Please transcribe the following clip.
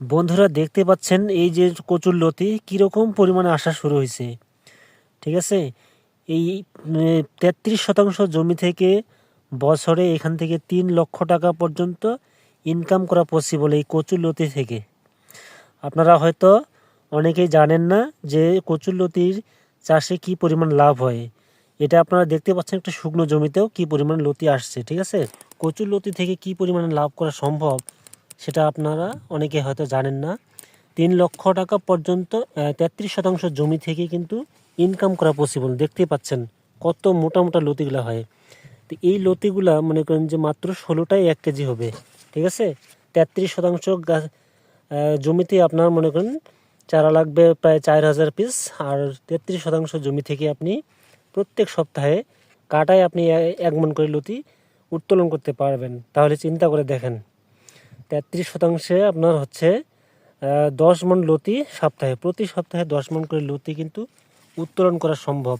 বন্ধুরা দেখতে পাচ্ছেন এই যে কচুর লতি, কীরকম পরিমাণে আসা শুরু হয়েছে। ঠিক আছে? এই তেত্রিশ শতাংশ জমি থেকে বছরে এখান থেকে তিন লক্ষ টাকা পর্যন্ত ইনকাম করা পসিবল এই কচুর লতি থেকে। আপনারা হয়তো অনেকেই জানেন না যে কচুর লতির চাষে কি পরিমাণ লাভ হয়। এটা আপনারা দেখতে পাচ্ছেন একটা শুকনো জমিতেও কি পরিমাণ লতি আসছে। ঠিক আছে? কচুর লতি থেকে কি পরিমাণে লাভ করা সম্ভব? সেটা আপনারা অনেকে হয়তো জানেন না। তিন লক্ষ টাকা পর্যন্ত তেত্রিশ শতাংশ জমি থেকে কিন্তু ইনকাম করা পসিবল দেখতে পাচ্ছেন কত মোটা মোটা লতিগুলা হয়। তো এই লতিগুলা মনে করেন যে মাত্র ষোলোটাই এক কেজি হবে, ঠিক আছে? তেত্রিশ শতাংশ গাছ জমিতে আপনার মনে করেন চারা লাগবে প্রায় চার হাজার পিস আর তেত্রিশ শতাংশ জমি থেকে আপনি প্রত্যেক সপ্তাহে কাটায় আপনি এক মন করে লতি উত্তোলন করতে পারবেন। তাহলে চিন্তা করে দেখেন। তেত্রিশ শতাংশে আপনার হচ্ছে দশ মন লতি সপ্তাহে। প্রতি সপ্তাহে দশ মন করে লতি কিন্তু উত্তোলন করা সম্ভব।